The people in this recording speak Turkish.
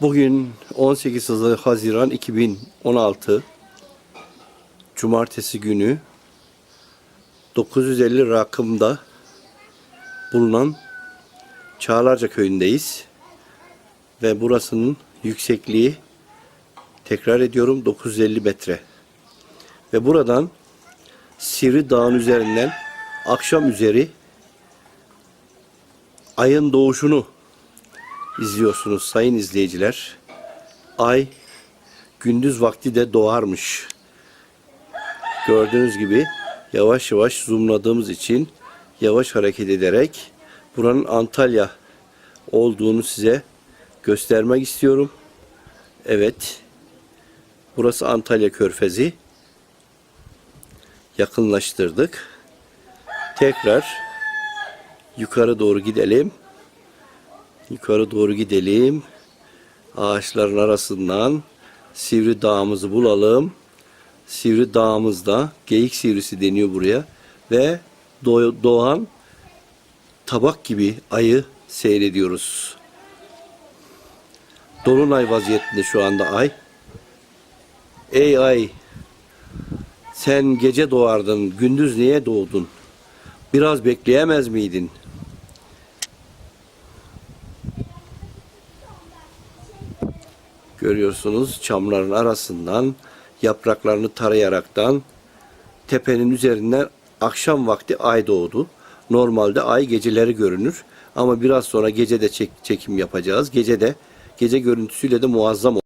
Bugün 18 Haziran 2016 Cumartesi günü 950 rakımda bulunan Çağlarca köyündeyiz. Ve burasının yüksekliği tekrar ediyorum 950 metre. Ve buradan Sivri Dağı'nın üzerinden akşam üzeri ayın doğuşunu izliyorsunuz sayın izleyiciler. Ay gündüz vakti de doğarmış. Gördüğünüz gibi yavaş yavaş zoomladığımız için yavaş hareket ederek buranın Antalya olduğunu size göstermek istiyorum. Evet. Burası Antalya Körfezi. Yakınlaştırdık. Tekrar yukarı doğru gidelim. Yukarı doğru gidelim. Ağaçların arasından Sivri Dağımızı bulalım. Sivri Dağımızda geyik sivrisi deniyor buraya ve doğ- doğan tabak gibi ayı seyrediyoruz. Dolunay vaziyetinde şu anda ay. Ey ay sen gece doğardın, gündüz niye doğdun? Biraz bekleyemez miydin? Görüyorsunuz çamların arasından yapraklarını tarayaraktan tepenin üzerinden akşam vakti ay doğdu. Normalde ay geceleri görünür ama biraz sonra gece de çek- çekim yapacağız. Gece de gece görüntüsüyle de muazzam